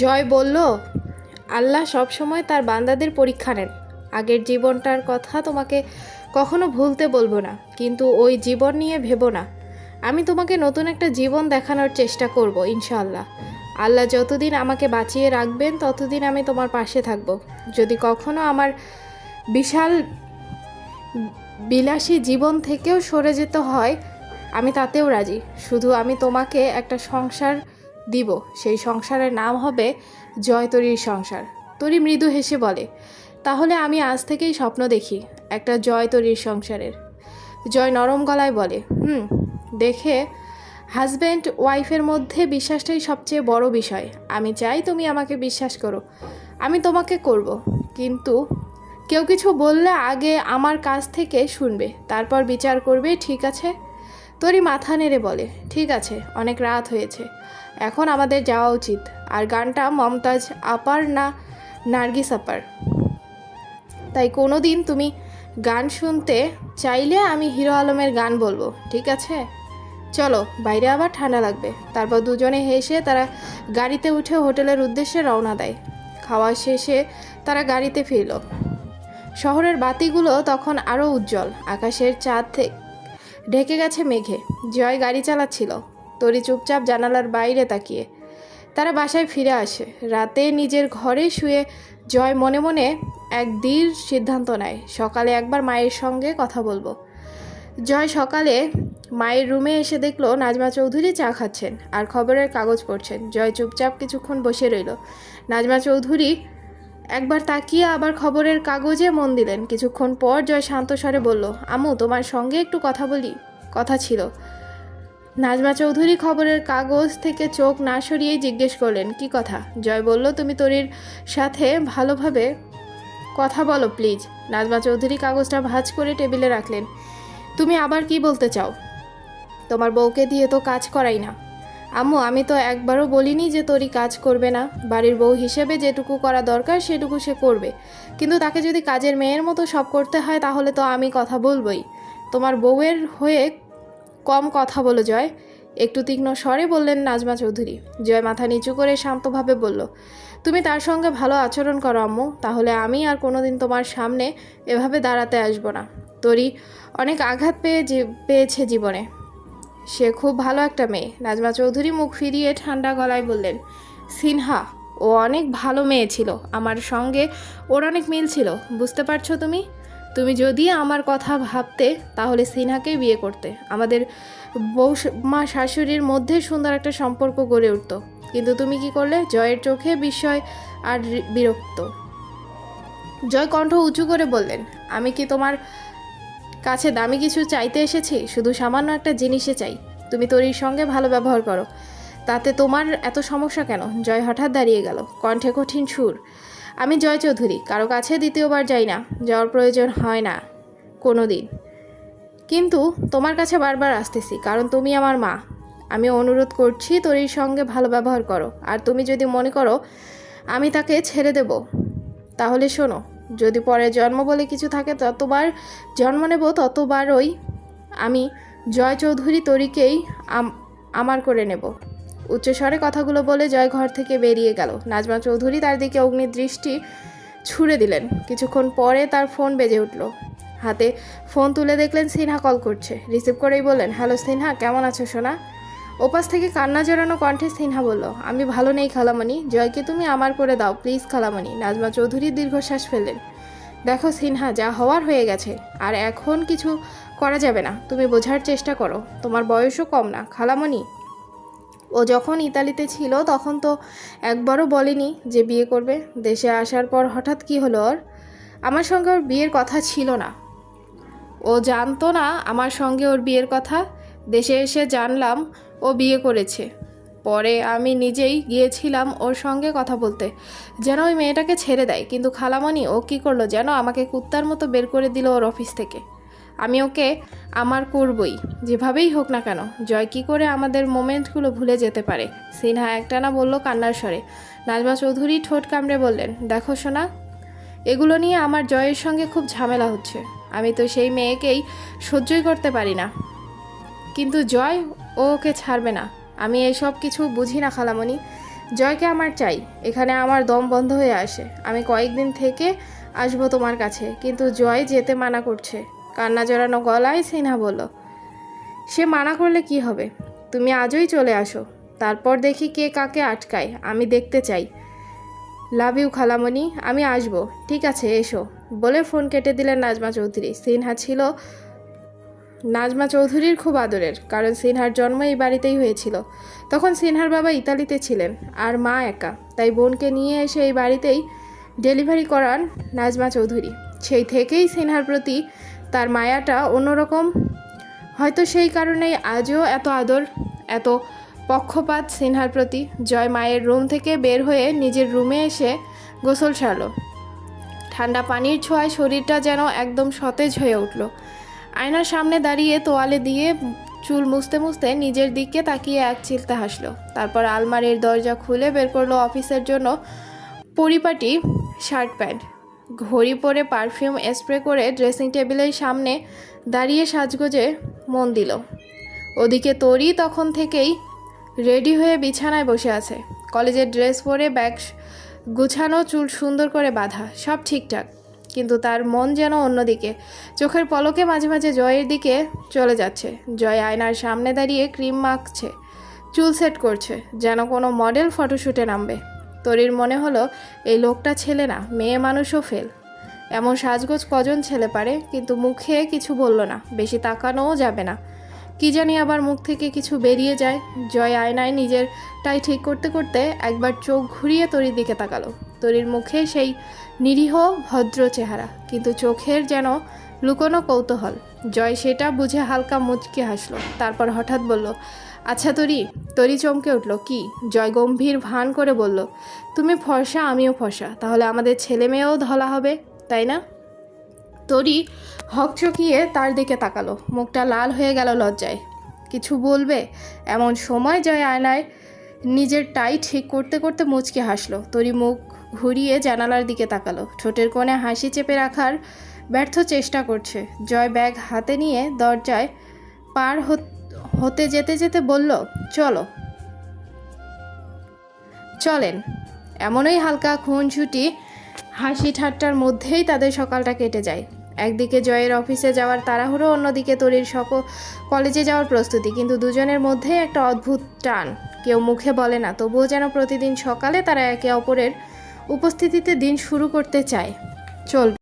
জয় বলল, আল্লাহ সবসময় তার বান্দাদের পরীক্ষা নেন। আগের জীবনটার কথা তোমাকে কখনো ভুলতে বলব না, কিন্তু ওই জীবন নিয়ে ভেবো না। আমি তোমাকে নতুন একটা জীবন দেখানোর চেষ্টা করব ইনশাল্লাহ আল্লাহ যতদিন আমাকে বাঁচিয়ে রাখবেন, ততদিন আমি তোমার পাশে থাকব। যদি কখনো আমার বিশাল বিলাসী জীবন থেকেও সরে যেতে হয়, আমি তাতেও রাজি। শুধু আমি তোমাকে একটা সংসার দিব। সেই সংসারের নাম হবে জয় তরীর সংসার। তরি মৃদু হেসে বলে, তাহলে আমি আজ থেকেই স্বপ্ন দেখি একটা জয় তরীর সংসারের। জয় নরম গলায় বলে, হুম, দেখে হাজব্যান্ড ওয়াইফের মধ্যে বিশ্বাসটাই সবচেয়ে বড় বিষয়। আমি চাই তুমি আমাকে বিশ্বাস করো। আমি তোমাকে করব। কিন্তু কেউ কিছু বললে আগে আমার কাছ থেকে শুনবে, তারপর বিচার করবে, ঠিক আছে? তোরই মাথা নেড়ে বলে, ঠিক আছে, অনেক রাত হয়েছে। এখন আমাদের যাওয়া উচিত। আর গানটা মমতাজ আপার না নার্গিস আপার? তাই কোনো দিন তুমি গান শুনতে চাইলে আমি হিরো আলমের গান বলব, ঠিক আছে? চলো, বাইরে আবার ঠান্ডা লাগবে। তারপর দুজনে হেসে তারা গাড়িতে উঠে হোটেলের উদ্দেশ্যে রওনা দেয়। খাওয়া শেষে তারা গাড়িতে ফিরল। শহরের বাতিগুলো তখন আরও উজ্জ্বল। আকাশের চাঁদ ঢেকে গেছে মেঘে। জয় গাড়ি চালাচ্ছিল। তরি চুপচাপ জানালার বাইরে তাকিয়ে। তারা বাসায় ফিরে আসে। রাতে নিজের ঘরে শুয়ে জয় মনে মনে এক দৃঢ় সিদ্ধান্ত নেয়, সকালে একবার মায়ের সঙ্গে কথা বলব। জয় সকালে মায়ের রুমে এসে দেখল নাজমা চৌধুরী চা খাচ্ছেন আর খবরের কাগজ পড়ছেন। জয় চুপচাপ কিছুক্ষণ বসে রইল। নাজমা চৌধুরী একবার তাকিয়ে আবার খবরের কাগজে মন দিলেন। কিছুক্ষণ পর জয় শান্ত স্বরে বলল আমু তোমার সঙ্গে একটু কথা বলি। কথা ছিল। নাজমা চৌধুরী খবরের কাগজ থেকে চোখ না সরিয়েই জিজ্ঞেস করলেন, কি কথা? জয় বলল, তুমি তরির সাথে ভালোভাবে কথা বলো, প্লিজ। নাজমা চৌধুরী কাগজটা ভাঁজ করে টেবিলে রাখলেন, তুমি আবার কি বলতে চাও? তোমার বউকে দিয়ে তো কাজ করাই না। আম্মু, আমি তো একবারও বলিনি যে তোরই কাজ করবে না। বাড়ির বউ হিসেবে যেটুকু করা দরকার, সেটুকু সে করবে। কিন্তু তাকে যদি কাজের মেয়ের মতো সব করতে হয়, তাহলে তো আমি কথা বলবই। তোমার বউয়ের হয়ে কম কথা বলো, জয়। একটু তীক্ষ্ণ স্বরে বললেন নাজমা চৌধুরী। জয় মাথা নিচু করে শান্তভাবে বলল, তুমি তার সঙ্গে ভালো আচরণ করো, আম্মু। তাহলে আমি আর কোনোদিন তোমার সামনে এভাবে দাঁড়াতে আসব না। তোরই অনেক আঘাত পেয়ে পেয়েছে জীবনে। সে খুব ভালো একটা মেয়ে। নাজমা চৌধুরী মুখ ফিরিয়ে ঠান্ডা গলায় বললেন, সিনহা, ও অনেক ভালো মেয়ে ছিল। আমার সঙ্গে ওর অনেক মিল ছিল। বুঝতে পারছ তুমি? তুমি যদি আমার কথা ভাবতে, তাহলে সিনহাকেই বিয়ে করতে। আমাদের বউ মা শাশুড়ির মধ্যে সুন্দর একটা সম্পর্ক গড়ে উঠত। কিন্তু তুমি কি করলে? জয়ের চোখে বিস্ময় আর বিরক্ত। জয় কণ্ঠ উঁচু করে বললেন, আমি কি তোমার কাছে দামি কিছু চাইতে এসেছি? শুধু সামান্য একটা জিনিসে চাই। তুমি তরির সঙ্গে ভালো ব্যবহার করো। তাতে তোমার এত সমস্যা কেন? জয় হঠাৎ দাঁড়িয়ে গেল, কণ্ঠে কঠিন সুর। আমি জয় চৌধুরী, কারও কাছে দ্বিতীয়বার যাই না, যাওয়ার প্রয়োজন হয় না কোনো দিন কিন্তু তোমার কাছে বারবার আসতেছি, কারণ তুমি আমার মা। আমি অনুরোধ করছি তরির সঙ্গে ভালো ব্যবহার করো, আর তুমি যদি মনে করো আমি তাকে ছেড়ে দেব, তাহলে শোনো, যদি পরে জন্ম বলে কিছু থাকে ততবার জন্ম নেব, ততবারই আমি জয় চৌধুরী তরিকেই আম- আমার করে নেব। উচ্চস্বরে কথাগুলো বলে জয় ঘর থেকে বেরিয়ে গেল। নাজমা চৌধুরী তার দিকে অগ্নি দৃষ্টি ছুড়ে দিলেন। কিছুক্ষণ পরে তার ফোন বেজে উঠল। হাতে ফোন তুলে দেখলেন সিনহা কল করছে। রিসিভ করেই বললেন, হ্যালো সিনহা, কেমন আছো সোনা? ওপাশ থেকে কান্না জড়ানো কণ্ঠে সিনহা বলল, আমি ভালো নেই খালামণি। জয়কে তুমি আমার করে দাও, প্লিজ খালামণি। নাজমা চৌধুরী দীর্ঘশ্বাস ফেললেন। দেখো সিনহা, যা হওয়ার হয়ে গেছে, আর এখন কিছু করা যাবে না। তুমি বোঝার চেষ্টা করো। তোমার বয়সও কম না। খালামণি ও যখন ইতালিতে ছিল, তখন তো একবারও বলেনি যে বিয়ে করবে। দেশে আসার পর হঠাৎ কি হলো ওর? আমার সঙ্গে ওর বিয়ের কথা ছিল না। ও জানতো না আমার সঙ্গে ওর বিয়ের কথা। দেশে এসে জানলাম ও বিয়ে করেছে। পরে আমি নিজেই গিয়েছিলাম ওর সঙ্গে কথা বলতে। যেন ওই মেয়েটাকে ছেড়ে দেয়, কিন্তু খালামণি ও কি করল যেন আমাকে কুত্তার মতো বের করে দিল ওর অফিস থেকে। আমি ওকে আমার করবই, যেভাবেই হোক না কেন। জয় কি করে আমাদের মোমেন্টগুলো ভুলে যেতে পারে? সিনহা একটানা বলল কান্নার স্বরে। নাজমা চৌধুরী ঠোঁট কামড়ে বললেন, দেখো সোনা, এগুলো নিয়ে আমার জয়ের সঙ্গে খুব ঝামেলা হচ্ছে। আমি তো সেই মেয়েকেই সহ্যই করতে পারি না। কিন্তু জয় ও ওকে ছাড়বে না। আমি এইসব কিছু বুঝি না খালামণি। জয়কে আমার চাই, এখানে আমার দম বন্ধ হয়ে আসে। আমি কয়েকদিন থেকে আসব তোমার কাছে, কিন্তু জয় যেতে মানা করছে। কান্না জড়ানো গলায় সিনহা বলল, সে মানা করলে কি হবে? তুমি আজই চলে আসো। তারপর দেখি কে কাকে আটকায়। আমি দেখতে চাই। লাভ ইউ খালামণি, আমি আসব। ঠিক আছে, এসো। বলে ফোন কেটে দিলেন নাজমা চৌধুরী। সিনহা ছিল নাজমা চৌধুরীর খুব আদরের, কারণ সিনহার জন্ম এই বাড়িতেই হয়েছিল। তখন সিনহার বাবা ইতালিতে ছিলেন, আর মা একা। তাই বোনকে নিয়ে এসে এই বাড়িতেই ডেলিভারি করান নাজমা চৌধুরী। সেই থেকেই সিনহার প্রতি তার মায়াটা অন্যরকম। হয়তো সেই কারণেই আজও এত আদর, এত পক্ষপাত সিনহার প্রতি। জয় মায়ের রুম থেকে বের হয়ে নিজের রুমে এসে গোসল সারল। ঠান্ডা পানির ছোঁয়ায় শরীরটা যেন একদম সতেজ হয়ে উঠল। আয়নার সামনে দাঁড়িয়ে তোয়ালে দিয়ে চুল মুছতে মুছতে নিজের দিকে তাকিয়ে এক চিলতে হাসলো। তারপর আলমারির দরজা খুলে বের করল অফিসের জন্য পরিপাটি শার্ট প্যান্ট। ঘড়ি পরে পারফিউম স্প্রে করে ড্রেসিং টেবিলের সামনে দাঁড়িয়ে সাজগোজে মন দিল। ওদিকে তরি তখন থেকেই রেডি হয়ে বিছানায় বসে আছে। কলেজের ড্রেস পরে ব্যাগ গুছানো, চুল সুন্দর করে বাঁধা, সব ঠিকঠাক। কিন্তু তার মন যেন অন্যদিকে, চোখের পলকে মাঝে মাঝে জয়ের দিকে চলে যাচ্ছে। জয় আয়নার সামনে দাঁড়িয়ে ক্রিম মাখছে, চুল সেট করছে, যেন কোনো মডেল ফটোশ্যুটে নামবে। তরির মনে হলো, এই লোকটা ছেলে না, মেয়ে মানুষও ফেল। এমন সাজগোজ কজন ছেলে পারে, কিন্তু মুখে কিছু বলল না, বেশি তাকানোও যাবে না। কি জানি আবার মুখ থেকে কিছু বেরিয়ে যায়, জয় আয়নায় নিজের নিজেরটাই ঠিক করতে করতে একবার চোখ ঘুরিয়ে তরির দিকে তাকালো। তরির মুখে সেই নিরীহ, ভদ্র চেহারা, কিন্তু চোখের যেন লুকোনো কৌতূহল। জয় সেটা বুঝে হালকা মুচকে হাসলো, তারপর হঠাৎ বলল আচ্ছা তরি তরি চমকে উঠল, কি? জয় গম্ভীর ভান করে বলল, তুমি ফর্সা, আমিও ফর্সা, তাহলে আমাদের ছেলে মেয়েও ধলা হবে, তাই না? তরি হকচকিয়ে তার দিকে তাকালো, মুখটা লাল হয়ে গেল লজ্জায়। কিছু বলবে? এমন সময় জয় আয়নায় নিজের টাই ঠিক করতে করতে মুচকে হাসলো। তরি মুখ ঘুরিয়ে জানালার দিকে তাকালো, ঠোঁটের কোণে হাসি চেপে রাখার ব্যর্থ চেষ্টা করছে। জয় ব্যাগ হাতে নিয়ে দরজায় পার হত- হতে যেতে যেতে বলল, চলো। চলেন। এমনই হালকা খুনছুটি হাসি ঠাট্টার মধ্যেই তাদের সকালটা কেটে যায়। একদিকে জয়ের অফিসে যাওয়ার তাড়াহুড়ো, অন্যদিকে তরির সক, কলেজে যাওয়ার প্রস্তুতি। কিন্তু দুজনের মধ্যে একটা অদ্ভুত টান। কেউ মুখে বলে না, তবুও যেন প্রতিদিন সকালে তারা একে অপরের উপস্থিতিতে দিন শুরু করতে চায়। চল